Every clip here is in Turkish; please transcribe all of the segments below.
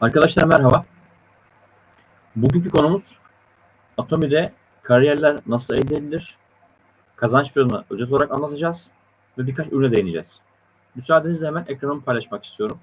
Arkadaşlar merhaba. Bugünkü konumuz Atomi'de kariyerler nasıl elde edilir? Kazanç planını özet olarak anlatacağız ve birkaç ürüne değineceğiz. Müsaadenizle hemen ekranımı paylaşmak istiyorum.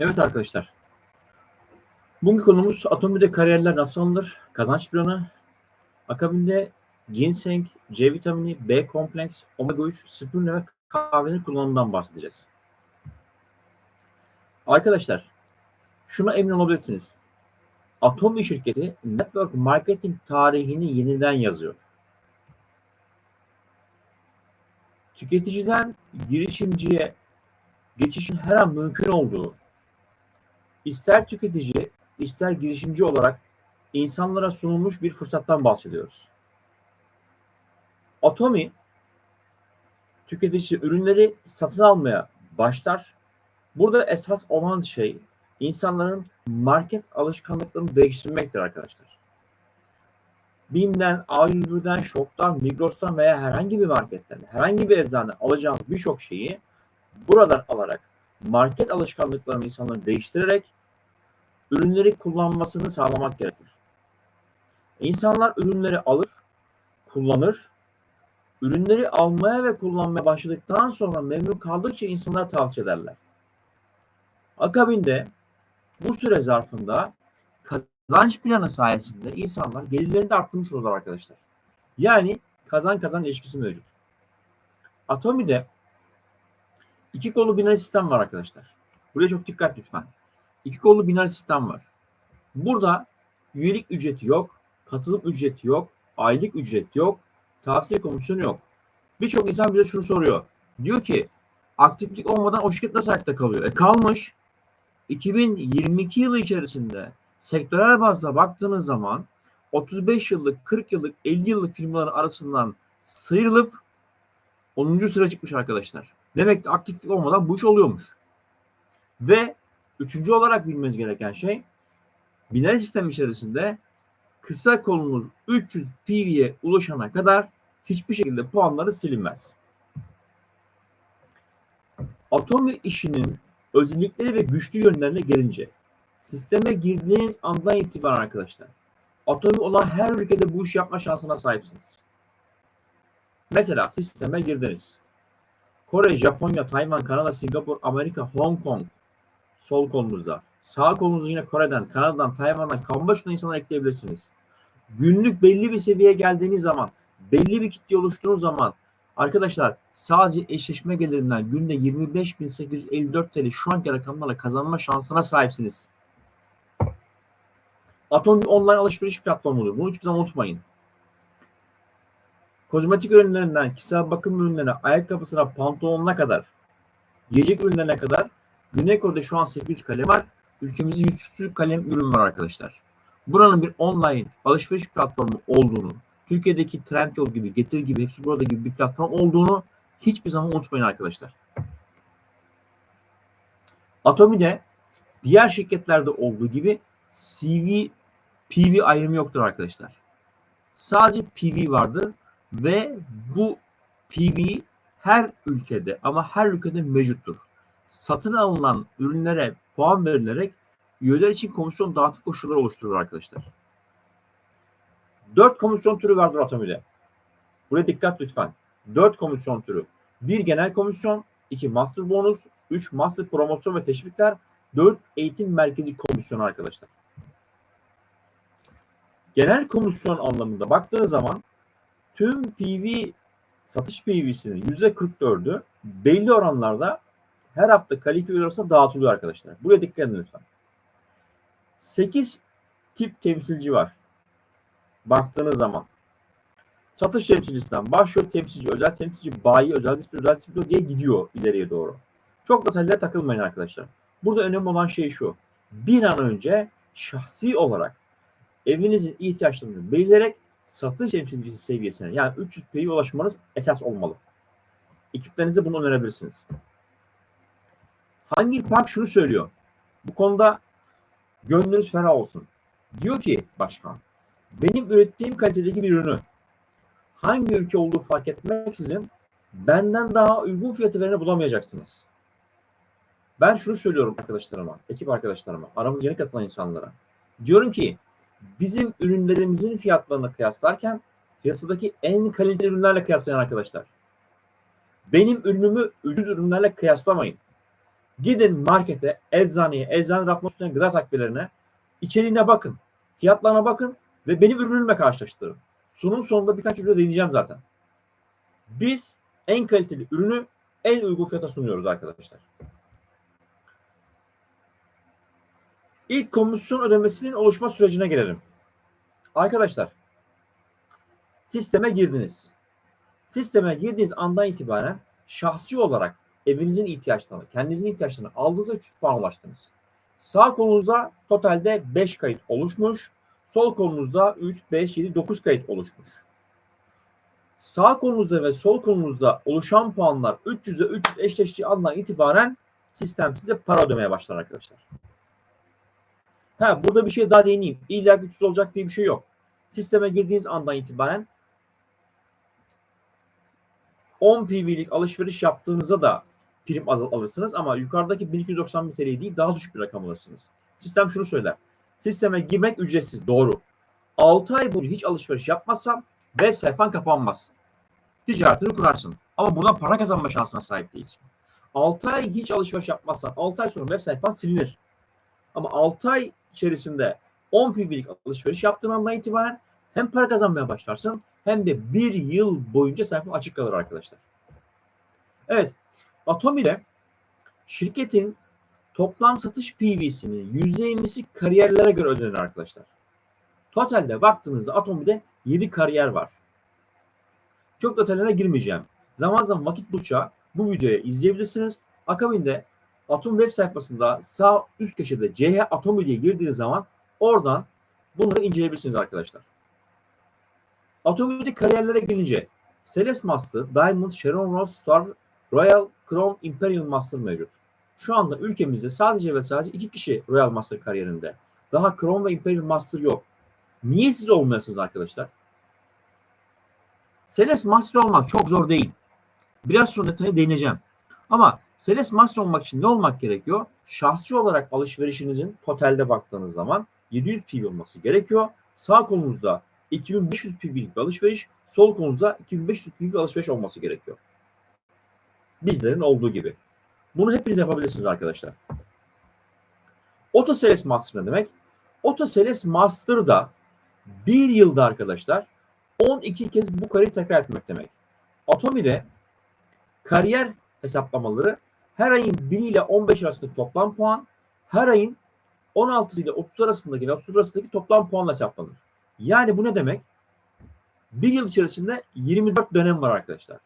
Evet arkadaşlar. Bugünkü konumuz Atomi'de kariyerler nasıl alınır? Kazanç planı. Akabinde ginseng, C vitamini, B kompleks, omega 3, spirulina ve kahvenin kullanımından bahsedeceğiz. Arkadaşlar, şuna emin olabilirsiniz. Atomi şirketi network marketing tarihini yeniden yazıyor. Tüketiciden girişimciye geçişin her an mümkün olduğu, ister tüketici, ister girişimci olarak insanlara sunulmuş bir fırsattan bahsediyoruz. Atomi tüketici ürünleri satın almaya başlar. Burada esas olan şey insanların market alışkanlıklarını değiştirmektir arkadaşlar. BİM'den, A101'den, Şok'tan, Migros'tan veya herhangi bir marketten, herhangi bir eczane alacağınız birçok şeyi buradan alarak market alışkanlıklarını insanların değiştirerek ürünleri kullanmasını sağlamak gerekir. İnsanlar ürünleri alır, kullanır. Ürünleri almaya ve kullanmaya başladıktan sonra memnun kaldıkça insanlara tavsiye ederler. Akabinde bu süre zarfında kazanç planı sayesinde insanlar gelirlerini de arttırmış olurlar arkadaşlar. Yani kazan kazan ilişkisi mevcut. Atomi'de iki kolu biner sistem var arkadaşlar. Buraya çok dikkat lütfen. İki kollu biner sistem var. Burada üyelik ücreti yok, katılım ücreti yok, aylık ücret yok, tavsiye komisyonu yok. Birçok insan bize şunu soruyor. Diyor ki aktiflik olmadan o şirket nasıl ayakta kalıyor? E kalmış. 2022 yılı içerisinde sektörel bazda baktığınız zaman 35 yıllık, 40 yıllık, 50 yıllık firmaların arasından sıyrılıp 10. sıra çıkmış arkadaşlar. Demek ki aktiflik olmadan bu iş oluyormuş. Ve Üçüncü olarak bilmeniz gereken şey biner sistem içerisinde kısa kolunuz 300 PV'ye ulaşana kadar hiçbir şekilde puanları silinmez. Atomi işinin özellikleri ve güçlü yönlerine gelince sisteme girdiğiniz andan itibaren arkadaşlar atomi olan her ülkede bu iş yapma şansına sahipsiniz. Mesela sisteme girdiniz. Kore, Japonya, Tayvan, Kanada, Singapur, Amerika, Hong Kong, sol kolumuzda. Sağ kolunuzu yine Kore'den, Kanada'dan, Tayvan'dan, Kamboçya'dan insanlar ekleyebilirsiniz. Günlük belli bir seviyeye geldiğiniz zaman, belli bir kitle oluştuğunuz zaman arkadaşlar sadece eşleşme gelirinden günde 25.854 TL şu anki rakamlarla kazanma şansına sahipsiniz. Atom bir online alışveriş platformudur. Bunu hiçbir zaman unutmayın. Kozmetik ürünlerinden kişisel bakım ürünlerine, ayakkabısına, pantolonuna kadar, yiyecek ürünlerine kadar Güney Kore'de şu an 800 kalem var. Ülkemizde 100 küsur kalem ürün var arkadaşlar. Buranın bir online alışveriş platformu olduğunu, Türkiye'deki Trendyol gibi, Getir gibi, hepsi burada gibi bir platform olduğunu hiçbir zaman unutmayın arkadaşlar. Atomi'de diğer şirketlerde olduğu gibi CV, PV ayrımı yoktur arkadaşlar. Sadece PV vardır ve bu PV her ülkede ama her ülkede mevcuttur. Satın alınan ürünlere puan verilerek üyeler için komisyon dağıtım koşulları oluşturulur arkadaşlar. Dört komisyon türü vardır Atomi'de. Buraya dikkat lütfen. Dört komisyon türü. Bir genel komisyon, iki master bonus, üç master promosyon ve teşvikler, dört eğitim merkezi komisyonu arkadaşlar. Genel komisyon anlamında baktığınız zaman tüm PV satış PV'sinin %44'ü belli oranlarda her hafta kalifiye arasında dağıtılıyor arkadaşlar. Buraya dikkat edin lütfen. 8 tip temsilci var. Baktığınız zaman. Satış temsilcisinden başlıyor temsilci, özel temsilci, bayi, özel disiplin, özel disiplin diye gidiyor ileriye doğru. Çok detaylara takılmayın arkadaşlar. Burada önemli olan şey şu. Bir an önce şahsi olarak evinizin ihtiyaçlarını belirleyerek satış temsilcisi seviyesine yani 300 P'ye ulaşmanız esas olmalı. Ekiplerinize bunu önerebilirsiniz. Hangi park şunu söylüyor? Bu konuda gönlünüz ferah olsun. Diyor ki başkan, benim ürettiğim kalitedeki bir ürünü hangi ülke olduğu fark etmeksizin benden daha uygun fiyatı vereni bulamayacaksınız. Ben şunu söylüyorum arkadaşlarıma, ekip arkadaşlarıma, aramızda yeni katılan insanlara. Diyorum ki bizim ürünlerimizin fiyatlarını kıyaslarken piyasadaki en kaliteli ürünlerle kıyaslayın arkadaşlar. Benim ürünümü ucuz ürünlerle kıyaslamayın. Gidin markete, eczaneye, eczane rafmasına, gıda takviyelerine, içeriğine bakın, fiyatlarına bakın ve benim ürünümle karşılaştırın. Sunum sonunda birkaç ürüne değineceğim zaten. Biz en kaliteli ürünü en uygun fiyata sunuyoruz arkadaşlar. İlk komisyon ödemesinin oluşma sürecine gelelim. Arkadaşlar, sisteme girdiniz. Sisteme girdiğiniz andan itibaren şahsi olarak evinizin ihtiyaçlarını, kendinizin ihtiyaçlarını aldığınızda 300 puan ulaştınız. Sağ kolunuzda totalde 5 kayıt oluşmuş. Sol kolunuzda 3, 5, 7, 9 kayıt oluşmuş. Sağ kolunuzda ve sol kolunuzda oluşan puanlar 300'e 300 eşleştiği andan itibaren sistem size para ödemeye başlar arkadaşlar. Ha burada bir şey daha değineyim. İlla 300 olacak diye bir şey yok. Sisteme girdiğiniz andan itibaren 10 PV'lik alışveriş yaptığınızda da prim alırsınız ama yukarıdaki 1291 TL değil daha düşük bir rakam alırsınız. Sistem şunu söyler. Sisteme girmek ücretsiz. Doğru. 6 ay boyunca hiç alışveriş yapmazsan web sayfan kapanmaz. Ticaretini kurarsın. Ama buradan para kazanma şansına sahip değilsin. 6 ay hiç alışveriş yapmazsan 6 ay sonra web sayfan silinir. Ama 6 ay içerisinde 10 PV'lik alışveriş yaptığın andan itibaren hem para kazanmaya başlarsın hem de bir yıl boyunca sayfa açık kalır arkadaşlar. Evet. Atom ile şirketin toplam satış PV'sinin %20'si kariyerlere göre ödenir arkadaşlar. Totalde baktığınızda Atomi'de 7 kariyer var. Çok detaylarına girmeyeceğim. Zaman zaman vakit buldukça bu videoyu izleyebilirsiniz. Akabinde Atom web sayfasında sağ üst köşede CH Atomi diye girdiğiniz zaman oradan bunları inceleyebilirsiniz arkadaşlar. Atomi'de kariyerlere gelince Celeste Master, Diamond, Sharon Ross, Star, Royal, Crown, Imperial Master mevcut. Şu anda ülkemizde sadece ve sadece iki kişi Royal Master kariyerinde. Daha Crown ve Imperial Master yok. Niye siz olmuyorsunuz arkadaşlar? Celeste Master olmak çok zor değil. Biraz sonra detaya değineceğim. Ama Celeste Master olmak için ne olmak gerekiyor? Şahsi olarak alışverişinizin totalde baktığınız zaman 700 PV olması gerekiyor. Sağ kolunuzda 2500 PV'lik bir alışveriş, sol kolunuzda 2500 PV bir alışveriş olması gerekiyor. Bizlerin olduğu gibi. Bunu hepiniz yapabilirsiniz arkadaşlar. Otoseles Master ne demek? Otoseles Master'da bir yılda arkadaşlar 12 kez bu kariyer tekrar etmek demek. Atomi'de kariyer hesaplamaları her ayın 1 ile 15 arasındaki toplam puan, her ayın 16 ile 30 arasındaki ve 30 arasındaki toplam puanla hesaplanır. Yani bu ne demek? Bir yıl içerisinde 24 dönem var arkadaşlar.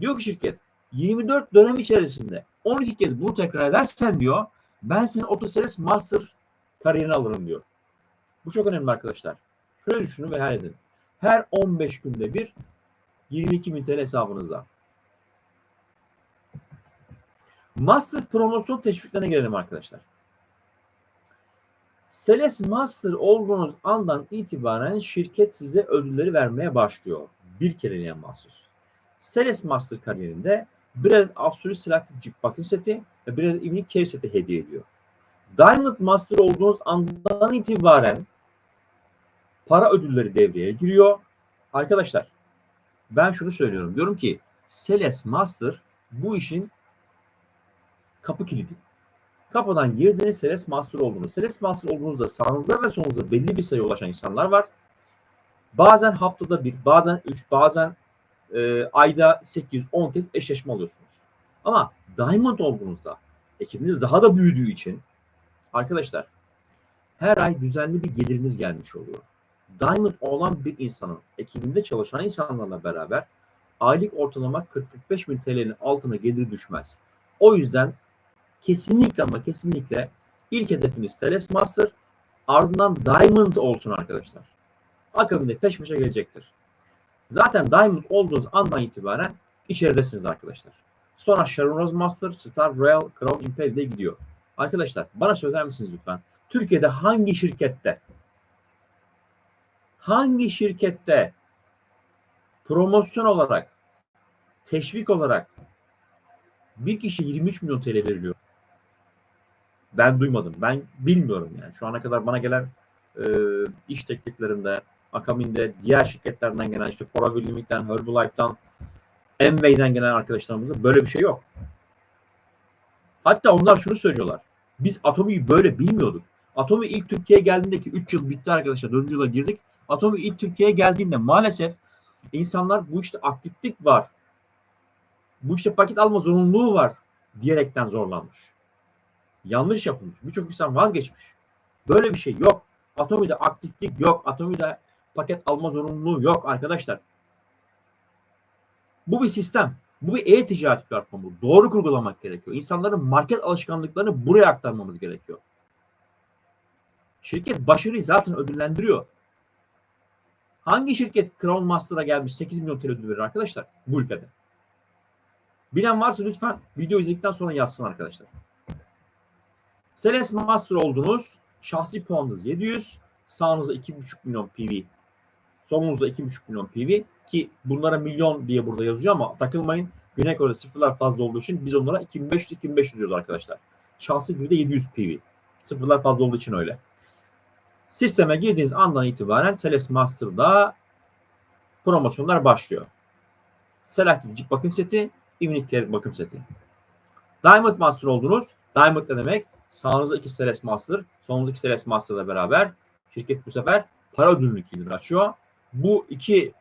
Diyor ki şirket 24 dönem içerisinde 12 kez bunu tekrar edersen diyor ben senin Otoseles Master kariyerini alırım diyor. Bu çok önemli arkadaşlar. Şöyle düşünün ve hayal edin. Her 15 günde bir 22 bin TL hesabınızda. Master promosyon teşviklerine gelelim arkadaşlar. Seles Master olduğunuz andan itibaren şirket size ödülleri vermeye başlıyor. Bir kereliğine mahsus. Seles Master kariyerinde bir adet Absolute Selective Chip bakım seti ve bir adet Unique Care seti hediye ediyor. Diamond Master olduğunuz andan itibaren para ödülleri devreye giriyor. Arkadaşlar ben şunu söylüyorum. Diyorum ki Seles Master bu işin kapı kilidi. Kapıdan girdiğiniz Seles Master oldunuz. Seles Master olduğunuzda sağınızda ve solunuzda belli bir sayı ulaşan insanlar var. Bazen haftada bir, bazen üç, bazen e, ayda 8-10 kez eşleşme alıyorsunuz. Ama Diamond olduğunuzda ekibiniz daha da büyüdüğü için arkadaşlar her ay düzenli bir geliriniz gelmiş oluyor. Diamond olan bir insanın ekibinde çalışan insanlarla beraber aylık ortalama 40-45 bin TL'nin altına gelir düşmez. O yüzden kesinlikle ama kesinlikle ilk hedefiniz Seles Master ardından Diamond olsun arkadaşlar. Akabinde peş peşe gelecektir. Zaten Diamond olduğunuz andan itibaren içeridesiniz arkadaşlar. Sonra Sharon Rose Master, Star Royal, Crown Imperial'de gidiyor. Arkadaşlar bana söyler misiniz lütfen? Türkiye'de hangi şirkette hangi şirkette promosyon olarak teşvik olarak bir kişi 23 milyon TL veriliyor. Ben duymadım. Ben bilmiyorum yani. Şu ana kadar bana gelen e, iş tekliflerinde, akabinde diğer şirketlerden gelen işte Fora Limit'ten, Herbalife'dan, Enway'den gelen arkadaşlarımızda böyle bir şey yok. Hatta onlar şunu söylüyorlar. Biz Atomi'yi böyle bilmiyorduk. Atomi ilk Türkiye'ye geldiğindeki 3 yıl bitti arkadaşlar. 4. yıla girdik. Atomi ilk Türkiye'ye geldiğinde maalesef insanlar bu işte aktiflik var. Bu işte paket alma zorunluluğu var diyerekten zorlanmış. Yanlış yapılmış. Birçok insan vazgeçmiş. Böyle bir şey yok. Atomide aktiflik yok. Atomide paket alma zorunluluğu yok arkadaşlar. Bu bir sistem. Bu bir e-ticaret platformu. Doğru kurgulamak gerekiyor. İnsanların market alışkanlıklarını buraya aktarmamız gerekiyor. Şirket başarıyı zaten ödüllendiriyor. Hangi şirket Crown Master'a gelmiş 8 milyon TL ödül verir arkadaşlar bu ülkede? Bilen varsa lütfen video izledikten sonra yazsın arkadaşlar. Seles Master oldunuz. Şahsi puanınız 700. Sağınızda 2,5 milyon PV. Solunuzda 2,5 milyon PV. Ki bunlara milyon diye burada yazıyor ama takılmayın. Güney Kore'de sıfırlar fazla olduğu için biz onlara 2500-2500 diyoruz arkadaşlar. Şahsi bir de 700 PV. Sıfırlar fazla olduğu için öyle. Sisteme girdiğiniz andan itibaren Seles Master'da promosyonlar başlıyor. Selective Jeep bakım seti, Care bakım seti. Diamond Master oldunuz. Diamond ne demek? Sağınızda iki Seles Master, solunuzda iki Seles Master'la beraber şirket bu sefer para ödülünü açıyor. Bu iki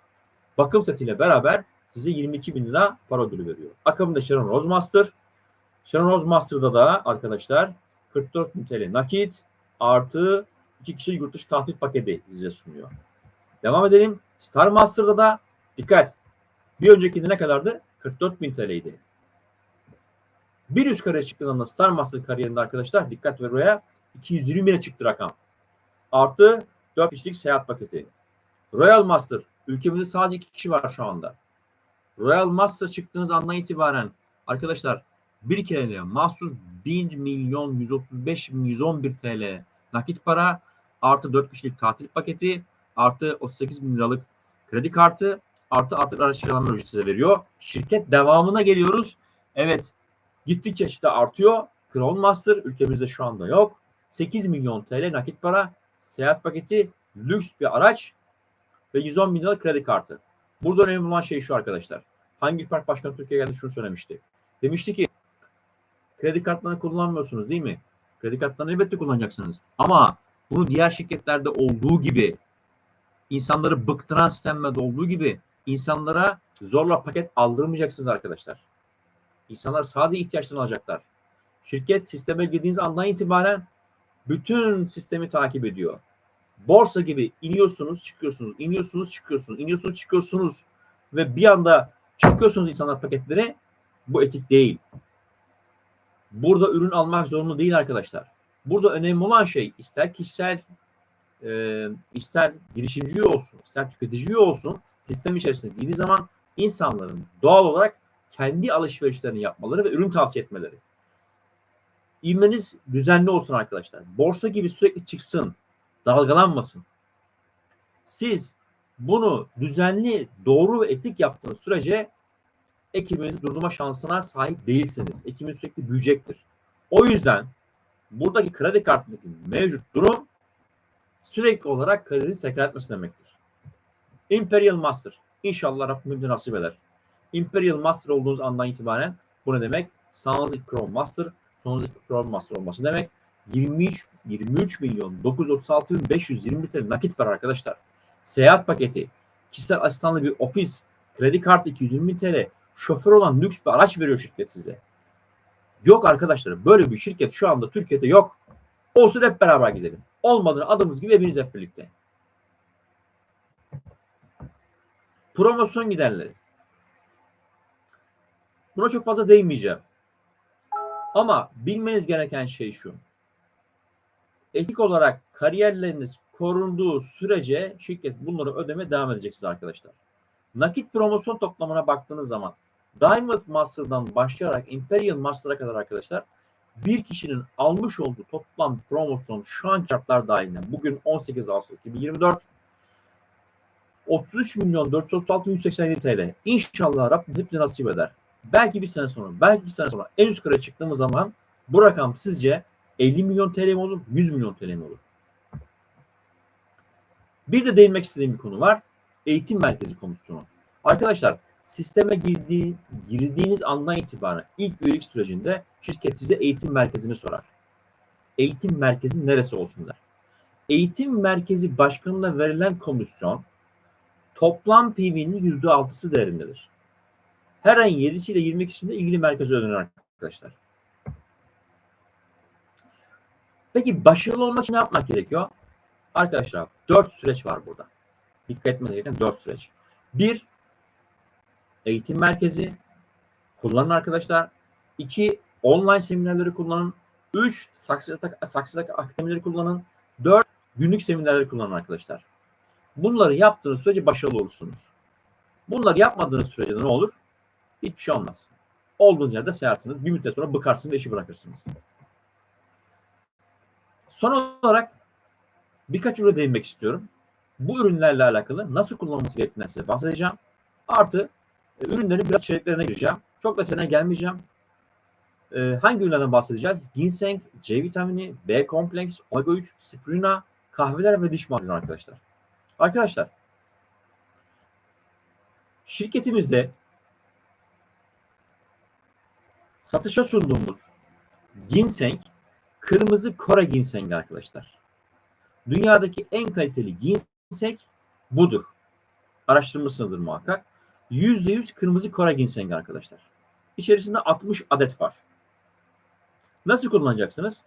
bakım setiyle beraber size 22 bin lira para ödülü veriyor. Akabinde Sharon Rose Master. Sharon Rose Master'da da arkadaşlar 44 bin TL nakit artı iki kişi yurt dışı tatil paketi size sunuyor. Devam edelim. Star Master'da da dikkat. Bir öncekinde ne kadardı? 44 bin TL'ydi. Bir üst kariyer çıktığında Star Master kariyerinde arkadaşlar dikkat ver buraya 220 bine çıktı rakam. Artı 4 kişilik seyahat paketi. Royal Master ülkemizde sadece 2 kişi var şu anda. Royal Master çıktığınız andan itibaren arkadaşlar bir kereliğe mahsus 1 milyon 135 bin 111 TL nakit para artı 4 kişilik tatil paketi artı 38 bin liralık kredi kartı artı artı araç kiralama ücreti de veriyor. Şirket devamına geliyoruz. Evet gittikçe işte artıyor. Crown Master ülkemizde şu anda yok. 8 milyon TL nakit para, seyahat paketi, lüks bir araç ve 110 bin liralık kredi kartı. Burada önemli olan şey şu arkadaşlar. Hangi park başkanı Türkiye'ye geldi şunu söylemişti. Demişti ki kredi kartlarını kullanmıyorsunuz değil mi? Kredi kartlarını elbette kullanacaksınız. Ama bunu diğer şirketlerde olduğu gibi insanları bıktıran sistemlerde olduğu gibi insanlara zorla paket aldırmayacaksınız arkadaşlar. İnsanlar sadece ihtiyaçlarını alacaklar. Şirket sisteme girdiğiniz andan itibaren bütün sistemi takip ediyor. Borsa gibi iniyorsunuz, çıkıyorsunuz, iniyorsunuz, çıkıyorsunuz, iniyorsunuz, çıkıyorsunuz ve bir anda çıkıyorsunuz insanlar paketlere. Bu etik değil. Burada ürün almak zorunda değil arkadaşlar. Burada önemli olan şey ister kişisel e, ister girişimci olsun, ister tüketici olsun sistem içerisinde girdiği zaman insanların doğal olarak kendi alışverişlerini yapmaları ve ürün tavsiye etmeleri. İvmeniz düzenli olsun arkadaşlar. Borsa gibi sürekli çıksın, dalgalanmasın. Siz bunu düzenli, doğru ve etik yaptığınız sürece ekibinizi durdurma şansına sahip değilsiniz. Ekibiniz sürekli büyüyecektir. O yüzden buradaki kredi kartındaki mevcut durum sürekli olarak kredinizi tekrar etmesi demektir. Imperial Master. İnşallah Rabbim nasip eder. Imperial Master olduğunuz andan itibaren bu ne demek? Sağınız Chrome Master, sonunuz Chrome Master olması demek. 23 23 milyon 936 bin 520 TL nakit var arkadaşlar. Seyahat paketi, kişisel asistanlı bir ofis, kredi kartı 220 TL, şoför olan lüks bir araç veriyor şirket size. Yok arkadaşlar böyle bir şirket şu anda Türkiye'de yok. Olsun hep beraber gidelim. Olmadığını adımız gibi hepiniz hep birlikte. Promosyon giderleri. Buna çok fazla değinmeyeceğim. Ama bilmeniz gereken şey şu. Etik olarak kariyerleriniz korunduğu sürece şirket bunları ödeme devam edeceksiniz arkadaşlar. Nakit promosyon toplamına baktığınız zaman Diamond Master'dan başlayarak Imperial Master'a kadar arkadaşlar bir kişinin almış olduğu toplam promosyon şu an şartlar dahilinde bugün 18 Ağustos 2024 33 milyon 436 187 TL. İnşallah Rabbim hepsi nasip eder. Belki bir sene sonra, belki bir sene sonra en üst kıraya çıktığımız zaman bu rakam sizce 50 milyon TL mi olur, 100 milyon TL mi olur? Bir de değinmek istediğim bir konu var. Eğitim merkezi komisyonu. Arkadaşlar sisteme girdiği, girdiğiniz andan itibaren ilk üyelik sürecinde şirket size eğitim merkezini sorar. Eğitim merkezi neresi olsun der. Eğitim merkezi başkanına verilen komisyon toplam PV'nin %6'sı değerindedir. Her ayın 7'si ile 22'sinde ilgili merkeze ödenir arkadaşlar. Peki başarılı olmak için ne yapmak gerekiyor? Arkadaşlar 4 süreç var burada. Dikkat etmeniz gereken 4 süreç. Bir, eğitim merkezi kullanın arkadaşlar. İki, online seminerleri kullanın. Üç, saksıdak, saksıdak akademileri kullanın. Dört, günlük seminerleri kullanın arkadaşlar. Bunları yaptığınız sürece başarılı olursunuz. Bunları yapmadığınız sürece ne olur? Hiçbir şey olmaz. Olduğunuz yerde sayarsınız. Bir müddet sonra bıkarsınız ve işi bırakırsınız. Son olarak birkaç ürüne değinmek istiyorum. Bu ürünlerle alakalı nasıl kullanılması gerektiğinden size bahsedeceğim. Artı e, ürünlerin biraz içeriklerine gireceğim. Çok detayına gelmeyeceğim. E, hangi ürünlerden bahsedeceğiz? Ginseng, C vitamini, B kompleks, omega 3, spirulina, kahveler ve diş macunu arkadaşlar. Arkadaşlar şirketimizde satışa sunduğumuz ginseng kırmızı Kore ginsengi arkadaşlar. Dünyadaki en kaliteli ginseng budur. Araştırmışsınızdır muhakkak. %100 kırmızı Kore ginsengi arkadaşlar. İçerisinde 60 adet var. Nasıl kullanacaksınız?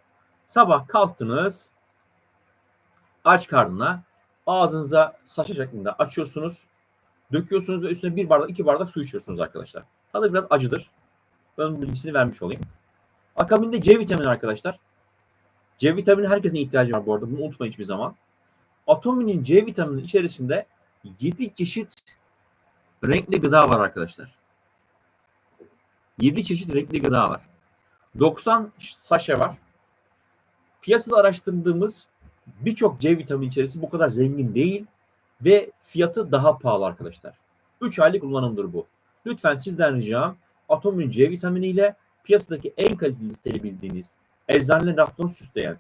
Sabah kalktınız. Aç karnına ağzınıza saçı şeklinde açıyorsunuz. Döküyorsunuz ve üstüne bir bardak iki bardak su içiyorsunuz arkadaşlar. Tadı biraz acıdır. Ön bilgisini vermiş olayım. Akabinde C vitamini arkadaşlar. C vitamini herkesin ihtiyacı var bu arada. Bunu unutmayın hiçbir zaman. Atominin C vitamini içerisinde 7 çeşit renkli gıda var arkadaşlar. 7 çeşit renkli gıda var. 90 saşe var. Piyasada araştırdığımız birçok C vitamini içerisi bu kadar zengin değil ve fiyatı daha pahalı arkadaşlar. 3 aylık kullanımdır bu. Lütfen sizden ricam Atomin C vitamini ile piyasadaki en kaliteli bildiğiniz eczanelerin raflarını süsleyen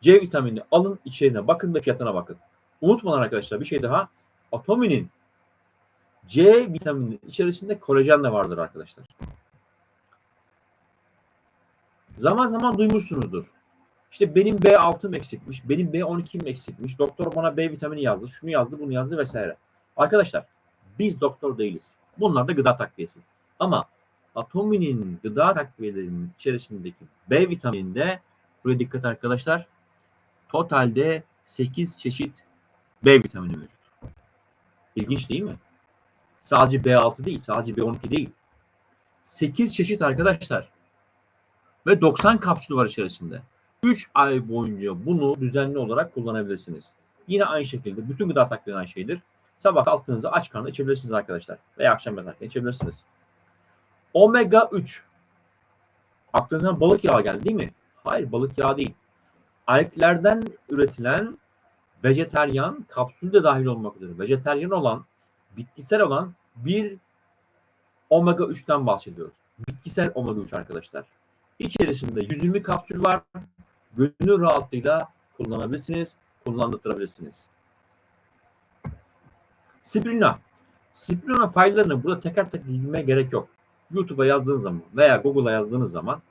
C vitamini alın içeriğine bakın ve fiyatına bakın. Unutmadan arkadaşlar bir şey daha. Atominin C vitamini içerisinde kolajen de vardır arkadaşlar. Zaman zaman duymuşsunuzdur. İşte benim B6'm eksikmiş, benim B12'm eksikmiş. Doktor bana B vitamini yazdı, şunu yazdı, bunu yazdı vesaire. Arkadaşlar biz doktor değiliz. Bunlar da gıda takviyesi. Ama Atomi'nin gıda takviyelerinin içerisindeki B vitamininde buraya dikkat arkadaşlar. Totalde 8 çeşit B vitamini mevcut. İlginç değil mi? Sadece B6 değil, sadece B12 değil. 8 çeşit arkadaşlar. Ve 90 kapsül var içerisinde. 3 ay boyunca bunu düzenli olarak kullanabilirsiniz. Yine aynı şekilde bütün gıda takviyeleri aynı şeydir. Sabah kalktığınızda aç karnına içebilirsiniz arkadaşlar. Veya akşam yatarken içebilirsiniz. Omega 3. Aklınıza balık yağı geldi değil mi? Hayır balık yağı değil. Alglerden üretilen vejeteryan kapsül de dahil olmak üzere vejeteryan olan bitkisel olan bir omega 3'ten bahsediyoruz. Bitkisel omega 3 arkadaşlar. İçerisinde 120 kapsül var. Gönül rahatlığıyla kullanabilirsiniz, kullandırabilirsiniz. Spirulina. Spirulina faylarını burada teker teker bilmeye gerek yok. YouTube'a yazdığınız zaman veya Google'a yazdığınız zaman,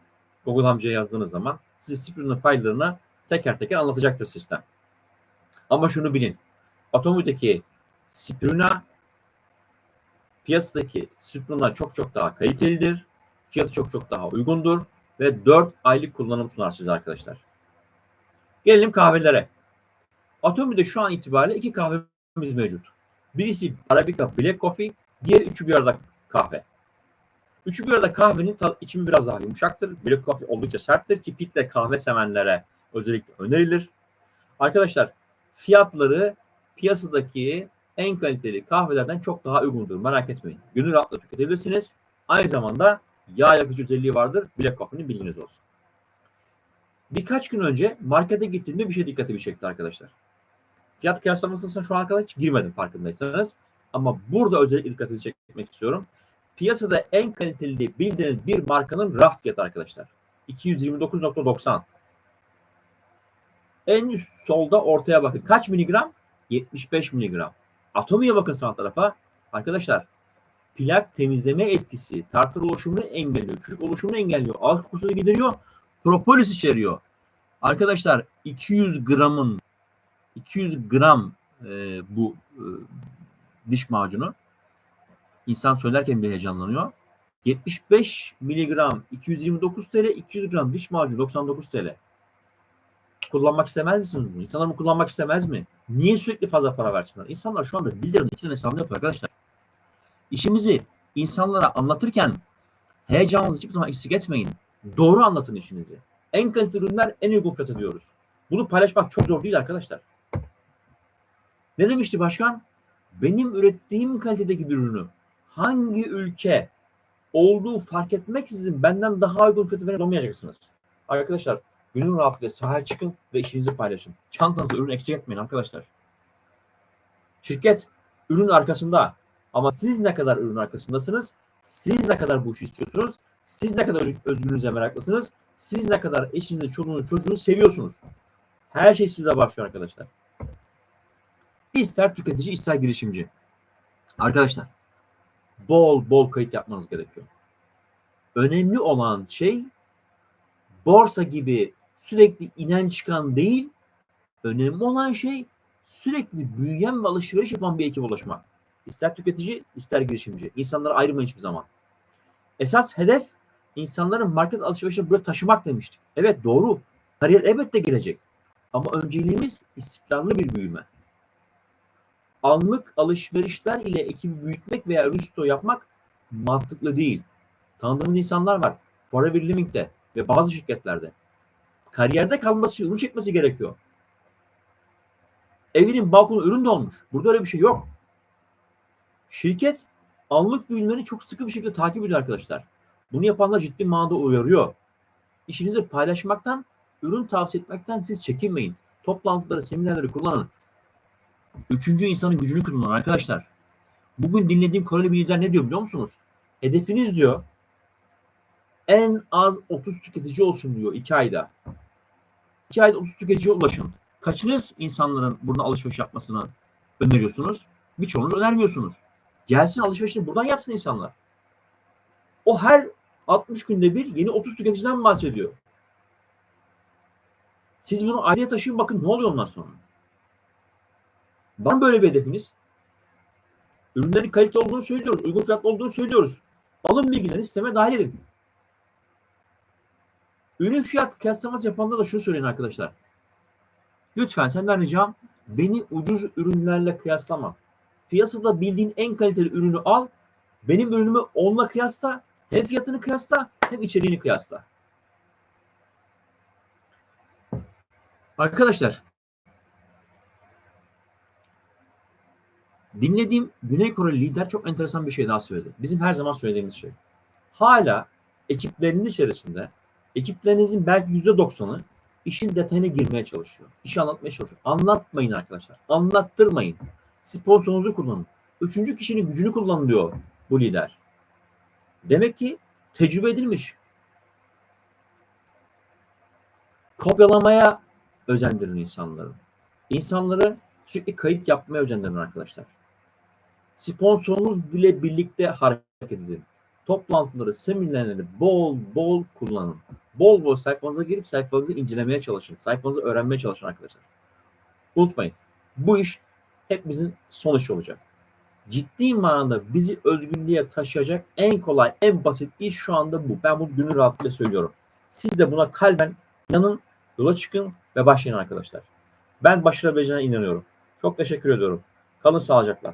Google amcaya yazdığınız zaman size spirulina faylarını teker teker anlatacaktır sistem. Ama şunu bilin. Atomideki spirulina piyasadaki spirulina çok çok daha kalitelidir. Fiyatı çok çok daha uygundur ve 4 aylık kullanım sunar size arkadaşlar. Gelelim kahvelere. Atomi'de şu an itibariyle iki kahvemiz mevcut. Birisi Arabica Black Coffee, diğer üçü bir arada kahve. Üçü bir arada kahvenin içimi biraz daha yumuşaktır. Black Coffee oldukça serttir ki filtre kahve sevenlere özellikle önerilir. Arkadaşlar fiyatları piyasadaki en kaliteli kahvelerden çok daha uygundur. Merak etmeyin. Gönül rahatlıkla tüketebilirsiniz. Aynı zamanda yağ yakıcı özelliği vardır. Black Coffee'nin bilginiz olsun. Birkaç gün önce markete gittiğimde bir şey dikkatimi çekti arkadaşlar. Fiyat kıyaslamasına şu ana kadar hiç girmedim farkındaysanız. Ama burada özellikle dikkatinizi çekmek istiyorum. Piyasada en kaliteli bildiğiniz bir markanın raf fiyatı arkadaşlar. 229.90. En üst solda ortaya bakın. Kaç miligram? 75 miligram. Atomiye bakın sağ tarafa. Arkadaşlar plak temizleme etkisi, tartır oluşumunu engelliyor, çocuk oluşumunu engelliyor, alt kokusunu gideriyor, propolis içeriyor. Arkadaşlar 200 gramın 200 gram e, bu e, diş macunu insan söylerken bile heyecanlanıyor. 75 miligram 229 TL, 200 gram diş macunu 99 TL. Kullanmak istemez misiniz bunu? İnsanlar bunu kullanmak istemez mi? Niye sürekli fazla para versinler? İnsanlar şu anda 1 liranın 2 tane hesabını yapıyor arkadaşlar. İşimizi insanlara anlatırken heyecanınızı hiçbir zaman eksik etmeyin. Doğru anlatın işinizi. En kaliteli ürünler en uygun fiyata diyoruz. Bunu paylaşmak çok zor değil arkadaşlar. Ne demişti başkan? Benim ürettiğim kalitedeki bir ürünü hangi ülke olduğu fark etmeksizin benden daha uygun fiyatı verip olmayacaksınız. Arkadaşlar gönül rahatlığıyla sahaya çıkın ve işinizi paylaşın. Çantanızda ürün eksik etmeyin arkadaşlar. Şirket ürün arkasında ama siz ne kadar ürün arkasındasınız? Siz ne kadar bu işi istiyorsunuz? Siz ne kadar özgürlüğünüze meraklısınız? Siz ne kadar eşinizi, çocuğunuzu, çocuğunuzu seviyorsunuz? Her şey sizde başlıyor arkadaşlar. İster tüketici ister girişimci. Arkadaşlar bol bol kayıt yapmanız gerekiyor. Önemli olan şey borsa gibi sürekli inen çıkan değil, önemli olan şey sürekli büyüyen ve alışveriş yapan bir ekibe ulaşmak. İster tüketici, ister girişimci. İnsanları ayırmayın hiçbir zaman. Esas hedef insanların market alışverişine buraya taşımak demiştik. Evet doğru. Kariyer elbette gelecek. Ama önceliğimiz istikrarlı bir büyüme. Anlık alışverişler ile ekibi büyütmek veya ürün stoğu yapmak mantıklı değil. Tanıdığımız insanlar var. Forever Living'de ve bazı şirketlerde. Kariyerde kalması için ürün çekmesi gerekiyor. Evinin balkonu ürün dolmuş. Burada öyle bir şey yok. Şirket anlık ürünleri çok sıkı bir şekilde takip ediyor arkadaşlar. Bunu yapanlar ciddi manada uyarıyor. İşinizi paylaşmaktan, ürün tavsiye etmekten siz çekinmeyin. Toplantıları, seminerleri kullanın. Üçüncü insanın gücünü kullanın arkadaşlar. Bugün dinlediğim Koreli bir ne diyor biliyor musunuz? Hedefiniz diyor en az 30 tüketici olsun diyor 2 ayda. 2 ayda 30 tüketiciye ulaşın. Kaçınız insanların burada alışveriş yapmasını öneriyorsunuz? Birçoğunuz önermiyorsunuz. Gelsin alışverişini buradan yapsın insanlar. O her 60 günde bir yeni 30 tüketiciden bahsediyor. Siz bunu aileye taşıyın bakın ne oluyor ondan sonra. Var mı böyle bir hedefiniz? Ürünlerin kalite olduğunu söylüyoruz. Uygun fiyatlı olduğunu söylüyoruz. Alın bilgilerini sisteme dahil edin. Ürün fiyat kıyaslaması yapanda da şunu söyleyin arkadaşlar. Lütfen senden ricam beni ucuz ürünlerle kıyaslama. Piyasada bildiğin en kaliteli ürünü al. Benim ürünümü onunla kıyasla. Hem fiyatını kıyasla hem içeriğini kıyasla. Arkadaşlar dinlediğim Güney Koreli lider çok enteresan bir şey daha söyledi. Bizim her zaman söylediğimiz şey. Hala ekipleriniz içerisinde ekiplerinizin belki yüzde doksanı işin detayına girmeye çalışıyor. İşi anlatmaya çalışıyor. Anlatmayın arkadaşlar. Anlattırmayın. Sponsorunuzu kullanın. Üçüncü kişinin gücünü kullanın diyor bu lider. Demek ki tecrübe edilmiş. Kopyalamaya özendirin insanları. İnsanları sürekli kayıt yapmaya özendirin arkadaşlar. Sponsorunuz bile birlikte hareket edin. Toplantıları, seminerleri bol bol kullanın. Bol bol sayfanıza girip sayfanızı incelemeye çalışın. Sayfanızı öğrenmeye çalışın arkadaşlar. Unutmayın. Bu iş hepimizin son işi olacak. Ciddi manada bizi özgürlüğe taşıyacak en kolay, en basit iş şu anda bu. Ben bunu gönül rahatlığıyla söylüyorum. Siz de buna kalben yanın, yola çıkın ve başlayın arkadaşlar. Ben başarabileceğine inanıyorum. Çok teşekkür ediyorum. Kalın sağlıcakla.